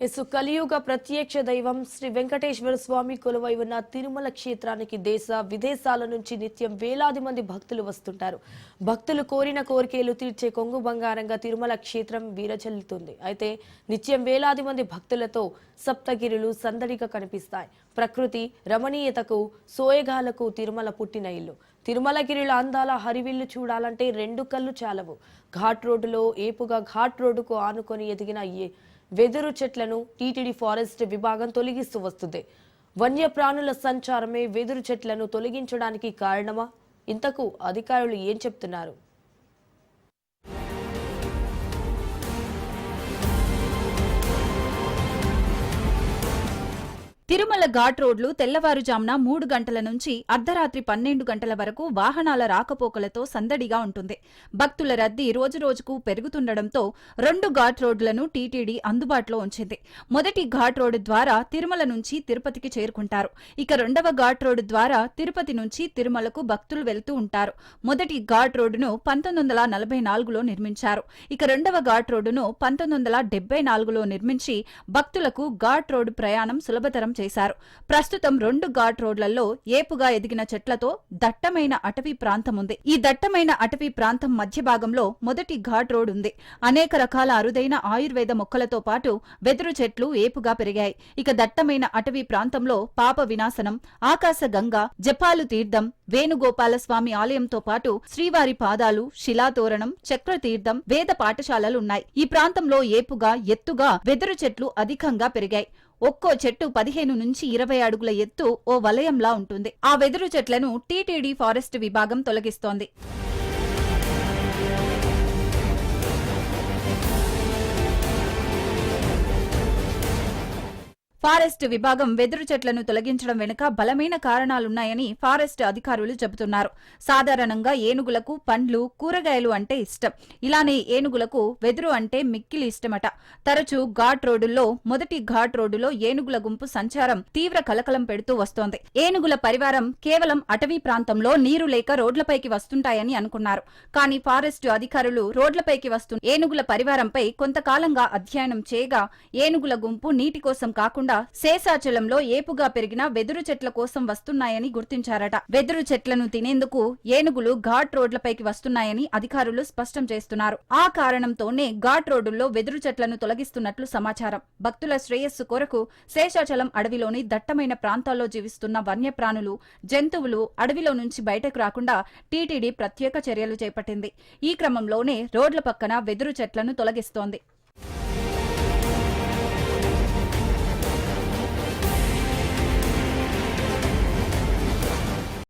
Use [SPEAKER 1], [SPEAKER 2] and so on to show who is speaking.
[SPEAKER 1] ఇసు కలియుగ ప్రత్యక్ష దైవం శ్రీ వెంకటేశ్వర స్వామి కొలువై ఉన్న తిరుమల క్షేత్రానికి దేశ విదేశాల నుంచి నిత్యం వేలాది మంది భక్తులు వస్తుంటారు. భక్తులు కోరిన కోరికలు తీర్చే కొంగు బంగారంగా తిరుమల క్షేత్రం వీరచల్లుతుంది. అయితే నిత్యం వేలాది మంది భక్తులతో సప్తగిరులు సందడిగా కనిపిస్తాయి. ప్రకృతి రమణీయతకు సోయగాలకు తిరుమల పుట్టిన ఇల్లు. తిరుమలగిరిల అందాల హరివిల్లు చూడాలంటే రెండు కళ్ళు చాలవు. ఘాట్ రోడ్డులో ఏపుగా ఘాట్ రోడ్డుకు ఆనుకొని ఎదిగిన ఏ వెదురు చెట్లను టీటీడీ ఫారెస్ట్ విభాగం తొలగిస్తూ వస్తుంది. వన్యప్రాణుల సంచారమే వెదురు చెట్లను తొలగించడానికి కారణమా? ఇంతకు అధికారులు ఏం చెప్తున్నారు?
[SPEAKER 2] తిరుమల ఘాట్ రోడ్లు తెల్లవారుజామున మూడు గంటల నుంచి అర్ధరాత్రి పన్నెండు గంటల వరకు వాహనాల రాకపోకలతో సందడిగా ఉంటుంది. భక్తుల రద్దీ రోజురోజుకు పెరుగుతుండడంతో రెండు ఘాట్ రోడ్లను టీటీడీ అందుబాటులో ఉంచింది. మొదటి ఘాట్ రోడ్డు ద్వారా తిరుమల నుంచి తిరుపతికి చేరుకుంటారు. ఇక రెండవ ఘాట్ రోడ్డు ద్వారా తిరుపతి నుంచి తిరుమలకు భక్తులు వెళ్తూ ఉంటారు. మొదటి ఘాట్ రోడ్డును పంతొమ్మిది వందల నలభై నాలుగులో నిర్మించారు. ఇక రెండవ ఘాట్ రోడ్డును పంతొమ్మిది వందల నాలుగులో నిర్మించి భక్తులకు ఘాట్ రోడ్డు ప్రయాణం సులభతరం చేశారు. ప్రస్తుతం రెండు ఘాట్ రోడ్లలో ఏపుగా ఎదిగిన చెట్లతో దట్టమైన అటవీ ప్రాంతం ఉంది. ఈ దట్టమైన అటవీ ప్రాంతం మధ్య భాగంలో మొదటి ఘాట్ రోడ్ ఉంది. అనేక రకాల అరుదైన ఆయుర్వేద మొక్కలతో పాటు వెదురు చెట్లు ఏపుగా పెరిగాయి. ఇక దట్టమైన అటవీ ప్రాంతంలో పాప వినాశనం ఆకాశ గంగ జపాలు తీర్థం వేణుగోపాలస్వామి ఆలయంతో పాటు శ్రీవారి పాదాలు శిలాతోరణం చక్రతీర్థం వేద పాఠశాలలున్నాయి. ఈ ప్రాంతంలో ఏపుగా ఎత్తుగా వెదురు చెట్లు అధికంగా పెరిగాయి. ఒక్కో చెట్టు పదిహేను నుంచి ఇరవై అడుగుల ఎత్తు ఓ వలయంలా ఉంటుంది. ఆ వెదురు చెట్లను టీటీడీ ఫారెస్ట్ విభాగం తొలగిస్తోంది. ఫారెస్ట్ విభాగం వెదురు చెట్లను తొలగించడం వెనుక బలమైన కారణాలున్నాయని ఫారెస్ట్ అధికారులు చెబుతున్నారు. సాధారణంగా ఏనుగులకు పండ్లు కూరగాయలు అంటే ఇష్టం. ఇలానే ఏనుగులకు వెదురు అంటే మిక్కిలి ఇష్టమట. తరచూ ఘాట్ రోడ్డుల్లో మొదటి ఘాట్ రోడ్డులో ఏనుగుల గుంపు సంచారం తీవ్ర కలకలం పెడుతూ వస్తోంది. ఏనుగుల పరివారం కేవలం అటవీ ప్రాంతంలో నీరు లేక రోడ్లపైకి వస్తుంటాయని అనుకున్నారు. కానీ ఫారెస్టు అధికారులు రోడ్లపైకి వస్తున్న ఏనుగుల పరివారంపై కొంతకాలంగా అధ్యయనం చేయగా ఏనుగుల గుంపు నీటి కోసం కాకుండా శేషాచలంలో ఏపుగా పెరిగిన వెదురు చెట్ల కోసం వస్తున్నాయని గుర్తించారట. వెదురు చెట్లను తినేందుకు ఏనుగులు ఘాట్ రోడ్లపైకి వస్తున్నాయని అధికారులు స్పష్టం చేస్తున్నారు. ఆ కారణంతోనే ఘాట్ రోడ్డుల్లో వెదురు చెట్లను తొలగిస్తున్నట్లు సమాచారం. భక్తుల శ్రేయస్సు కొరకు శేషాచలం అడవిలోని దట్టమైన ప్రాంతాల్లో జీవిస్తున్న వన్యప్రాణులు జంతువులు అడవిలో నుంచి బయటకు రాకుండా టీటీడీ ప్రత్యేక చర్యలు చేపట్టింది. ఈ క్రమంలోనే రోడ్ల పక్కన వెదురు చెట్లను తొలగిస్తోంది.